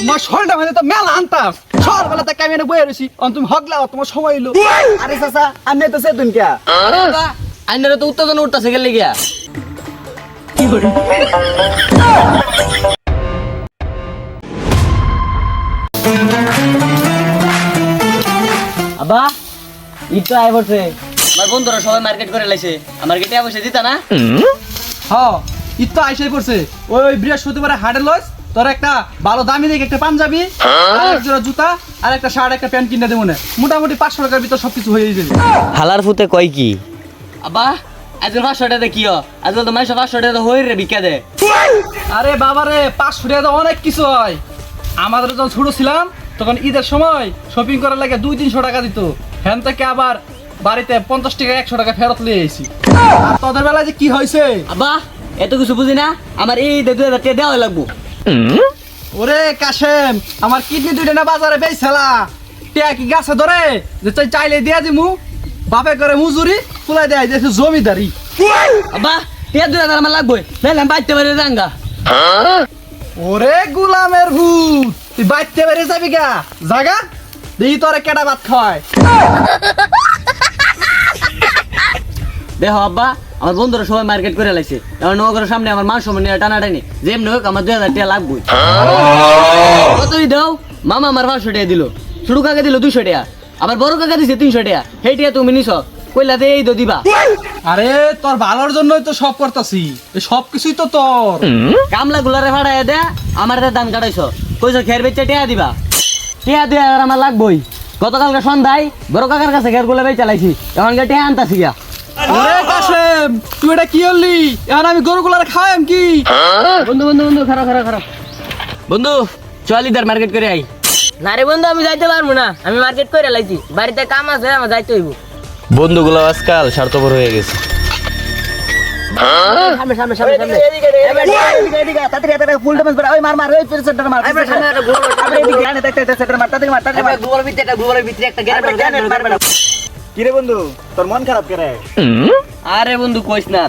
তোমার শরীরটা মানে তো মেলা আনতাম। বয়ে রয়েছি অন তুমি হগলাও তোমার সময় এলো আরে চাচা আমি তো সে কিয়া আইনারে তো উত্তেজনা উঠতেছে গেলে গিয়া। আবা ঈদ তো আয় পড়ছে আমার বন্ধুরা সবাই মার্কেট করে লাইছে। আমার কেটে অবশ্যই দিতা না? হ্যাঁ ঈদ তো আইসাই পড়ছে। ওই ওই বৃহস্পতিবারে হাটে লস তোর একটা ভালো দামি দেখে একটা পাঞ্জাবি আর এক জোড়া জুতা আর একটা শার্ট একটা প্যান্ট কিনে দেবো না। মোটামুটি পাঁচশো টাকার ভিতর সবকিছু হয়ে যাবে। হালার ফুতে কয় কি? আবা আজকাল পাঁচশো টাকা কি আজকাল তো মানুষ পাঁচশো টাকা হই রে ভিক্ষা দে। আরে বাবারে পাঁচশো টাকা তো অনেক কিছু হয়। আমাদের যখন ছোট ছিলাম তখন ঈদের সময় শপিং করার লাগে দুই তিনশো টাকা দিত। হ্যান থেকে আবার বাড়িতে পঞ্চাশ টাকা একশো টাকা ফেরত নিয়ে এসেছি আর তোদের বেলায় যে কি হয়েছে? আবা এত কিছু বুঝি না? আমার এই দে হাজার টাকা দেওয়া লাগবো। ওরে কাশেম আমার কিডনি দুইটা না বাজারে বেচছিলা টিয়া কি গাছে ধরে? যে চাই চাইলে দিয়া দিমু। বাপে করে মজুরি ফুলাই দেয় যে জমিদারি। আব্বা টাকা দুই হাজার আমার লাগবো। আমি বাইতে পারি রাঙ্গা ওরে গুলামের ভূত তুই বাইতে বেড়ে যাবি গা। জাগা দেখি তোরে কেটা ভাত খাওয়ায়। দেখো আব্বা আমার বন্ধুরা সবাই মার্কেট করে লাইছে। এবার নগরের সামনে আমার মান সম্মান নিয়ে টানাটানি। যেমনি হোক আমার দুই হাজার টাকা লাগবে কতই দাও? মামা আমার পাঁচশো টাকা দিল। ছোট কাকা দিল দুশো টাকা। আবার বড় কাকা দিছে তিনশো টাকা। সেই টাকা তুমি নিছ। কইলা দে এই তো দিবা। আরে তোর ভালোর জন্যই তো সব করতাছি। সব কিছুই তো তোর। কামলা গুলারে ভাড়াই দে আমার দাম কাটাইছ। কইছ খের বেচে টেয়া দিবা। টেয়া দিয়ে আর আমার লাগবই। গতকালকে সন্ধ্যায় বড় কাকার কাছে খেরগুলা বেচে লাইছি। এখন টেয়া আনতাছি গিয়া। তুই এটা কি হলি এখন আমি গরুগুলার খাওয়াম কি বন্ধু বন্ধু বন্ধু খারাপ খারাপ খারাপ বন্ধু চল ইদার মার্কেট করে আই না রে বন্ধু আমি যাইতে পারব না আমি মার্কেট করে লাইছি বাড়িতে কাম আছে আমার যাইতে হইব বন্ধুগুলো আজকাল স্বার্থপর হয়ে গেছে সামনে সামনে সামনে সামনে তাড়াতাড়ি তাড়াতাড়ি ফুল ড্যামেজ করে ওই মার মার ওই পেছনে সেন্টার মার সামনে একটা গোল আরে এদিকে আনে দেখতে দেখতে সেন্টার মার তাড়াতাড়ি মার তাড়াতাড়ি মার গোবরের ভিতরে একটা গোবরের ভিতরে একটা গ্যারেট কি রে বন্ধু তোর মন খারাপ করে? আরে বন্ধু কইস না।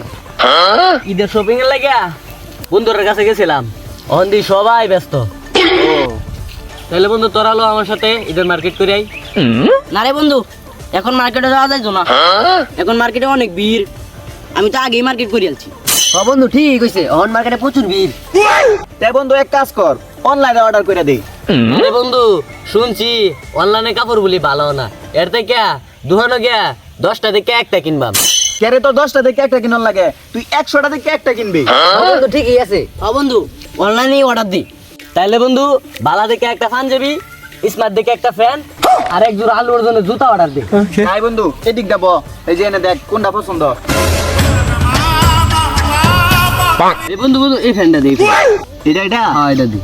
ঈদের শপিং এর লাগিয়া বন্ধুদের কাছে গেছিলাম। অন্দি সবাই ব্যস্ত। তাহলে বন্ধু তোরা লো আমার সাথে ঈদের মার্কেট করে আই। না রে বন্ধু এখন মার্কেটে যাওয়া যায় না। এখন মার্কেটে অনেক ভিড়। আমি তো আগেই মার্কেট করে আলছি হ বন্ধু ঠিক কইছে অন মার্কেটে প্রচুর ভিড়। তে বন্ধু এক কাজ কর অনলাইনে অর্ডার করে দে। আরে বন্ধু শুনছি অনলাইনে কাপড় বলি ভালো না। এর থেকে দুহানো গিয়া দশটা থেকে একটা কিনবাম। কেরে তোর দশটা থেকে একটা কিনার লাগে? তুই একশোটা থেকে একটা কিনবি। বন্ধু ঠিকই আছে। বন্ধু অনলাইনেই অর্ডার দি। তাইলে বন্ধু বালা দেখে একটা পাঞ্জাবি স্মার্ট দেখে একটা ফ্যান আর এক জোড়া আলুর জন্য জুতা অর্ডার দে। তাই বন্ধু এদিক দেব এই যে এনে দেখ কোনটা পছন্দ? এই বন্ধু বন্ধু এই ফ্যানটা দিই এটা এটা? হ্যাঁ এটা দি।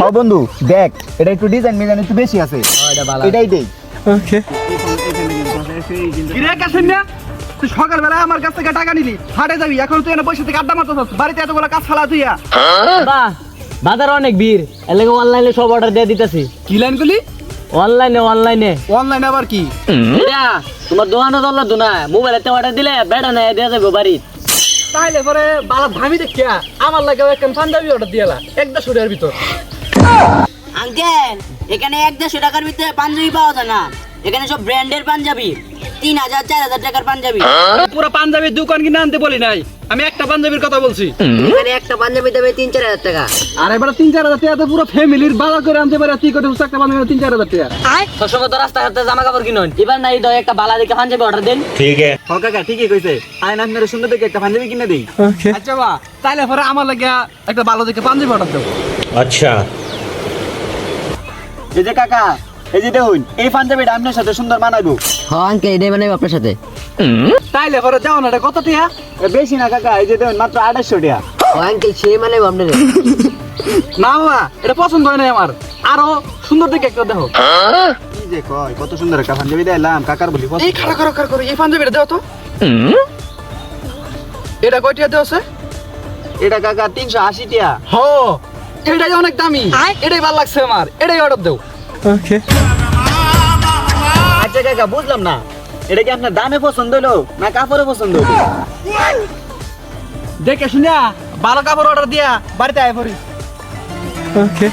হ্যাঁ বন্ধু দেখ এটা একটু ডিজাইন মিজাইন একটু বেশি আছে। হ্যাঁ এটা ভালো এটাই দেই। না তুই সকালবেলা আমার কাছ থেকে টাকা নিলি হাটে যাবি এখন তুই বসে থেকে আড্ডা বাড়িতে এতগুলো কাজ ফালা তুইয়া বাজার অনেক ভিড় এর অনলাইনে সব অর্ডার দিয়ে দিতেছি। কি লাইন গুলি অনলাইনে অনলাইনে অনলাইনে আবার কি? তোমার দোকানে দল্লা দুনা মোবাইলেতে অর্ডার দিলে বেড়া নাই যাবে বাড়ি তাইলে পরে বালা ধামি দেখিয়া আমার লাগে পাঞ্জাবি অর্ডার দিয়ালা এক দেড়শো টাকার ভিতর। আঙ্কেল এখানে এক দেড়শো টাকার ভিতরে পাঞ্জাবি পাওয়া যায় না। এখানে সব ব্র্যান্ডের পাঞ্জাবি। তিন হাজার চার হাজার টাকার পাঞ্জাবি। পুরো পাঞ্জাবির দোকান কিনে আনতে বলি নাই। আমি একটা পাঞ্জাবির কথা বলছি। এখানে একটা পাঞ্জাবি দেবে তিন চার হাজার টাকা। আর এবার তিন চার হাজার টাকা পুরো ফ্যামিলির বাজার করে আনতে পারে তুই কত একটা পাঞ্জাবি তিন চার হাজার টাকা? সবসময় তো রাস্তা ঘাটে জামা কাপড় কিনুন। এবার নাই তো একটা বালা দেখে পাঞ্জাবি অর্ডার দেন। হ কাকা ঠিকই কইছে। আইন আপনার সুন্দর দেখে একটা পাঞ্জাবি কিনে দেই। আচ্ছা বা তাইলে পরে আমার লাগে একটা ভালো দেখে পাঞ্জাবি অর্ডার দেবো। এই যে কাকা এই যে দেখুন এই পাঞ্জাবিটা আপনার সাথে সুন্দর মানাইবো। হ্যাঁ আঙ্কেল এটাই মানে আপনার সাথে। তাইলে পরে দেও না কত টিয়া? বেশি না কাকা এই যে দেখুন মাত্র আড়াইশো টাকা ও আঙ্কেল সে মানে আপনার না বাবা এটা পছন্দ হয় নাই আমার। আরও সুন্দর দেখে একটা দেখো। কি যে কয় কত সুন্দর একটা পাঞ্জাবি দিলাম কাকার বলি এই খাড়া খাড়া খাড়া করে এই পাঞ্জাবিটা দেও তো। এটা কয়টিয়া দেওয়া আছে এটা কাকা তিনশো আশি টাকা হ এটাই অনেক দামি। এটাই ভালো লাগছে আমার। এটাই অর্ডার দেও। ওকে আচ্ছা কাকা বুঝলাম না। এটা কি আপনার দামে পছন্দ হলো না কাপড়ে পছন্দ হলো? দেখে ভালো কাপড় অর্ডার দিয়া বাড়িতে আয় পড়ি। ওকে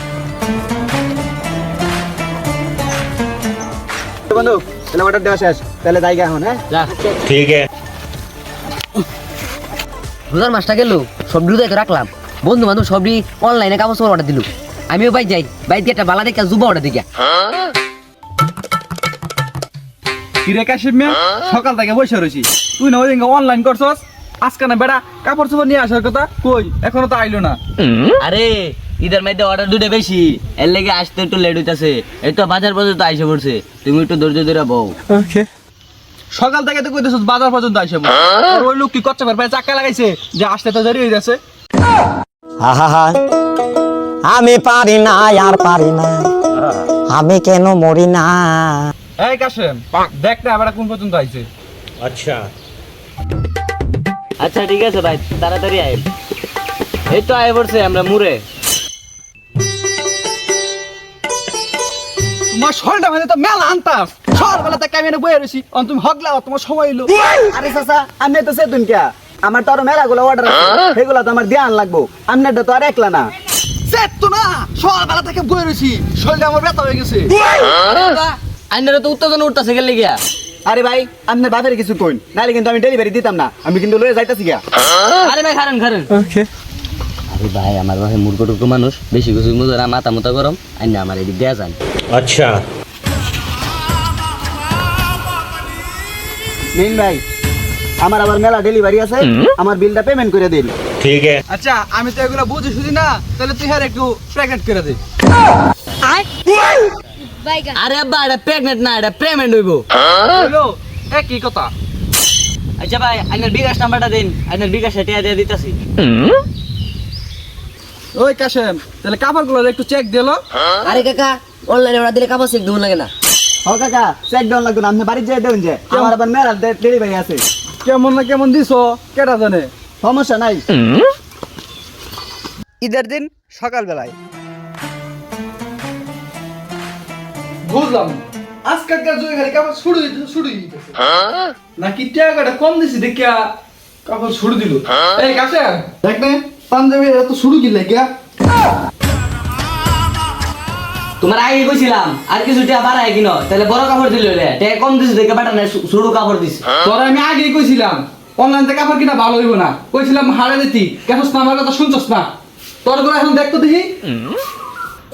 বন্ধু তাহলে অর্ডার দেওয়া শেষ। তাহলে তাই এখন হ্যাঁ? ঠিক আছে। রোজার মাসটা গেল সব দুধ রাখলাম। বন্ধু বান্ধব সবই অনলাইনে কাগজ অর্ডার দিল। আমিও বাইক যাই। বাইক দিয়ে একটা বালা দেখে জুবা অর্ডার দিকে কিরে কাশিম মিয়া? সকাল থেকে বসে রয়েছি। তুই না ওই অনলাইন করছস? আজকে না বেড়া কাপড় চোপড় নিয়ে আসার কথা কই? এখনও তো আইলো না। আরে ঈদের মধ্যে অর্ডার দুটো বেশি। এর লেগে আসতে একটু লেট হইতাছে। এই তো বাজার পর্যন্ত আইসে পড়ছে। তুমি একটু ধৈর্য ধরে বউ। সকাল থেকে তো কইতেছস বাজার পর্যন্ত আইসে আর ওই লোক কি করছে পায়ে চাক্কা লাগাইছে? যে আসতে তো দেরি হয়ে যাচ্ছে আহা। আমি পারি না আর পারি না। আমি কেন মরি না? এই কাশেম দেখ না বেড়া কোন পর্যন্ত আইছে। আচ্ছা। আচ্ছা ঠিক আছে ভাই তাড়াতাড়ি আয়। এই তো আয় পড়ছে আমরা মুড়ে। তোমার শরীরটা মানে তো মেলা আনতাম। সকালবেলা আমি এনে বয়ে রয়েছি অন তুমি হগলা তোমার সময় এলো আরে চাচা আমি তো সে দুনকিয়া আমার তো আরও মেলাগুলো অর্ডার আছে সেগুলো তো আমার ধ্যান লাগবো। আপনারটা তো আর একলা না। সেট তো না সকালবেলা থেকে বয়ে রয়েছি শরীরটা আমার ব্যথা হয়ে গেছে। আইনারা তো উত্তেজনা উঠতেছে গেলে গিয়া। আরে ভাই আপনার বাপের কিছু কইন। নাহলে কিন্তু আমি ডেলিভারি দিতাম না। আমি কিন্তু লয়ে যাইতাছি গিয়া। আরে ভাই খারেন খারেন। আরে ভাই আমার ভাই মূর্খ টুর্খ মানুষ। বেশি কিছু মুজরা মাথা মুতা গরম। আইনা আমার এদিক দেয়া যান। নিন ভাই আমার আবার মেলা ডেলিভারি আছে। আমার বিলটা পেমেন্ট করে দিন। ঠিক আচ্ছা আমি তো এগুলো বুঝি শুধু না তাহলে তুই আর একটু প্রেগনেন্ট করে দে। আরে প্রেগনেন্ট না এটা হইব। হ্যালো এ কি কথা? আচ্ছা ভাই আইনের বিকাশ নাম্বারটা দিন বিকাশ এটা দিয়ে দিতেছি। ওই কাশেম তাহলে কাপড়গুলো একটু চেক দিল। আরে কাকা অনলাইনে ওরা দিলে কাপড় চেক দেবো লাগে না। ও কাকা চেক দেওয়ার লাগতো না আপনি বাড়ি যেয়ে দেবেন যে। আমার আবার মেয়েরা আছে। কেমন না কেমন দিছো কেটা জানে? সমস্যা নাই। ঈদের দিন সকালবেলায়। বুঝলাম। আজকালকার যুগে খালি কাপড় ছুড়ে দিতে ছুড়ে দিতেছে। নাকি টাকাটা কম দিছি দেখিয়া কাপড় ছুড়ে দিল। এই কাছে দেখ না পাঞ্জাবি এত ছুড়ু কি লাগিয়া? তোমার আগে কইছিলাম আর কিছু টিয়া বাড়ায় কিনো তাহলে বড় কাপড় দিল টিয়া কম দিছে দেখে বাটা না শুরু কাপড় দিছে। তোরা আমি আগে কইছিলাম অনলাইন থেকে কাপড় কিনা ভালো হইব না। কইছিলাম হারে দিতি কেছস না আমার কথা শুনছস না। তোর করে এখন দেখতো দেখি?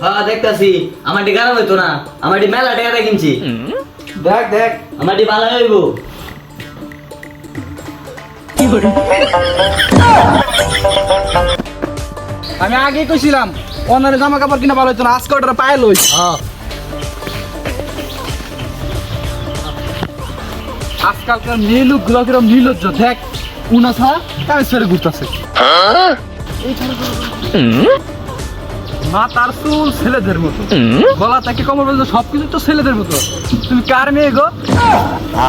হ্যাঁ দেখতাছি। আমার ডি খারাপ হইতো না। আমার ডি মেলা টাকা কিনছি। দেখ দেখ। আমার ডি ভালো হইব। আমি আগেই কইছিলাম অনলাইনে জামা কাপড় কিনা ভালো হইতো না আজকে ওটা পায়ে লই হ্যাঁ। আজকালকার মেয়ে লোকগুলো কিরম নির্লজ্জ দেখ উনা ছাড়া কাজ ছেড়ে ঘুরতেছে। মা তার চুল ছেলেদের মতো। গলা থেকে কমর বলতে সবকিছু তো ছেলেদের মতো। তুমি কার মেয়ে গো?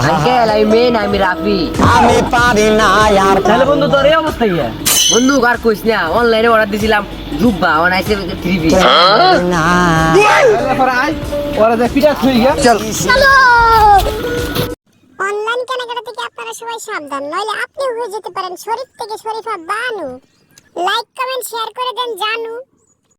আঙ্কেল আমি মেন আমি রাফি। আমি পারি না আর তাহলে বন্ধু তোর এই অবস্থা বন্ধু আর কইস না অনলাইনে অর্ডার দিছিলাম জুব্বা অনাইছে থ্রি পিস পারি না। পরে ওরা যে গিয়া চল। চলো অনলাইন কেনাকাটা থেকে আপনারা সবাই সাবধান, নইলে আপনি হয়ে যেতে পারেন শরীফ থেকে Sharifa Banu. Like comment share করে দেন জানু।